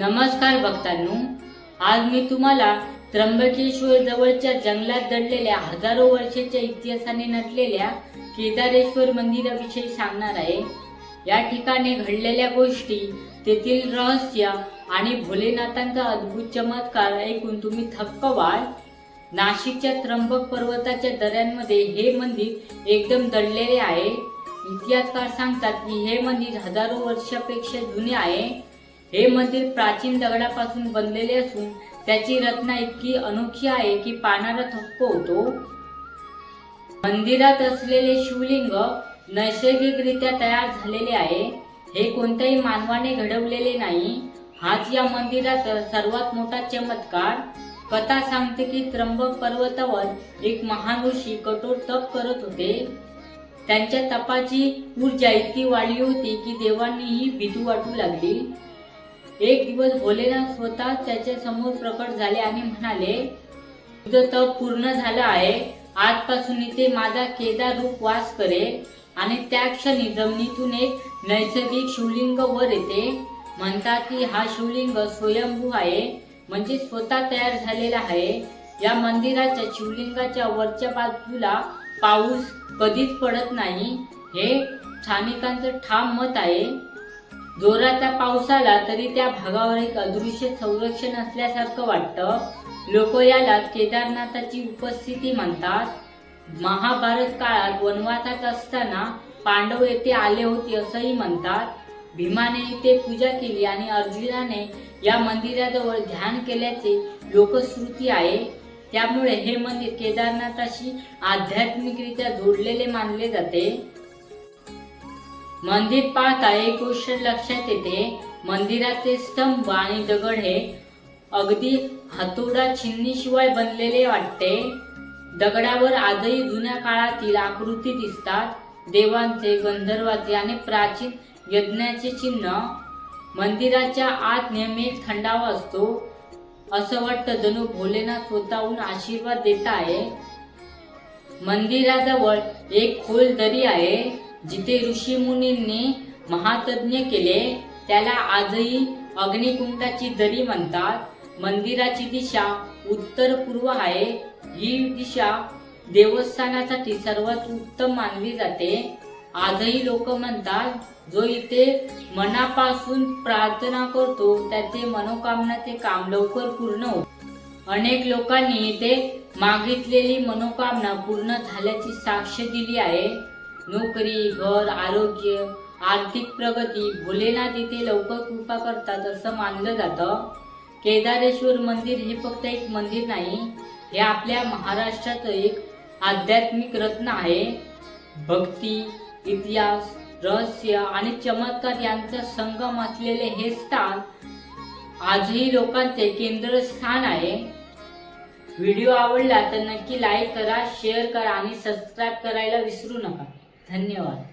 नमस्कार भक्तांनो आज मी तुम्हाला त्र्यंबकेश्वर जवळच्या जंगलात दडलेल्या हजारो वर्षाच्या इतिहासाने नटलेल्या केदारेश्वर मंदिराविषयी सांगणार आहे. या ठिकाणी घडलेल्या गोष्टी तेथील रहस्य आणि भोलेनाथांचा अद्भुत चमत्कार ऐकून तुम्ही थक्क व्हाल नाशिकच्या त्र्यंबक पर्वताच्या दऱ्यांमध्ये हे मंदिर एकदम दडलेले आहे. इतिहासकार सांगतात की हे मंदिर हजारो वर्षापेक्षा जुने आहे. हे मंदिर प्राचीन दगडापासून बनलेले असून त्याची रचना इतकी अनोखी आहे की पाहणारा थक्क होतो. मंदिरात असलेले शिवलिंग नैसर्गिकरित्या तयार झालेले आहे. हे कोणत्याही मानवाने घडवलेले नाही. हाच या मंदिरात सर्वात मोठा चमत्कार. कथा सांगते की त्र्यंबक पर्वतावर एक महान ऋषी कठोर तप करत होते. त्यांच्या तपाची ऊर्जा इतकी वाढली होती की देवांनीही भीती वाटू लागली. एक दिवस भोलेनाथ स्वतः त्याच्यासमोर प्रकट झाले आणि म्हणाले तुझं तप पूर्ण झालं आहे. आजपासून इथे माझा केदार रूप वास करे आणि त्या क्षणी जमिनीतून एक नैसर्गिक शिवलिंग वर येते. म्हणतात की हा शिवलिंग स्वयंभू आहे म्हणजे स्वतः तयार झालेला आहे. या मंदिराच्या शिवलिंगाच्या वरच्या बाजूला पाऊस कधीच पडत नाही. हे स्थानिकांचं ठाम मत आहे. जोराचा पाऊस आला तरी त्या भागावर एक अदृश्य संरक्षण असल्यासारखं वाटतं. लोक याला केदारनाथाची उपस्थिती म्हणतात. महाभारत काळात वनवासात असताना पांडव येथे आले होते असंही म्हणतात. भीमाने इथे पूजा केली आणि अर्जुनाने या मंदिराजवळ ध्यान केल्याचे लोकश्रुती आहे. त्यामुळे हे मंदिर केदारनाथाशी आध्यात्मिकरित्या जोडलेले मानले जाते. मंदिर पाहता एक गोष्ट लक्षात येते. मंदिराचे स्तंभ आणि दगड हे अगदी हातोडा छिन्नीशिवाय बनलेले वाटते. दगडावर आजही जुन्या काळातील आकृती दिसतात. देवांचे गंधर्वाचे आणि प्राचीन यज्ञाचे चिन्ह. मंदिराच्या आत नेहमीच थंडावा असतो. असं वाटतं जणू भोलेनाथ स्वतःहून आशीर्वाद देत आहे. मंदिराजवळ एक खोल दरी आहे. जिथे ऋषी मुनींनी महातज्ञ केले त्याला आजही अग्निकुंडाची दरी म्हणतात. मंदिराची दिशा उत्तर पूर्व आहे. ही दिशा देवस्थानासाठी सर्वात उत्तम मानली जाते. आजही लोक म्हणतात जो इथे मनापासून प्रार्थना करतो त्याचे मनोकामनाचे काम लवकर पूर्ण होते. अनेक लोकांनी इथे मागितलेली मनोकामना पूर्ण झाल्याची साक्ष दिली आहे. नोकरी घर आरोग्य आर्थिक प्रगती भोलेनाथ इथे लवकर कृपा करतात असं मानलं जातं. केदारेश्वर मंदिर हे फक्त एक मंदिर नाही हे आपल्या महाराष्ट्राचं एक आध्यात्मिक रत्न आहे. भक्ती इतिहास रहस्य आणि चमत्कार यांचा संगम असलेले हे स्थान आजही लोकांचे केंद्रस्थान आहे. व्हिडिओ आवडला तर नक्की लाईक करा शेअर करा आणि सबस्क्राईब करायला विसरू नका. धन्यवाद.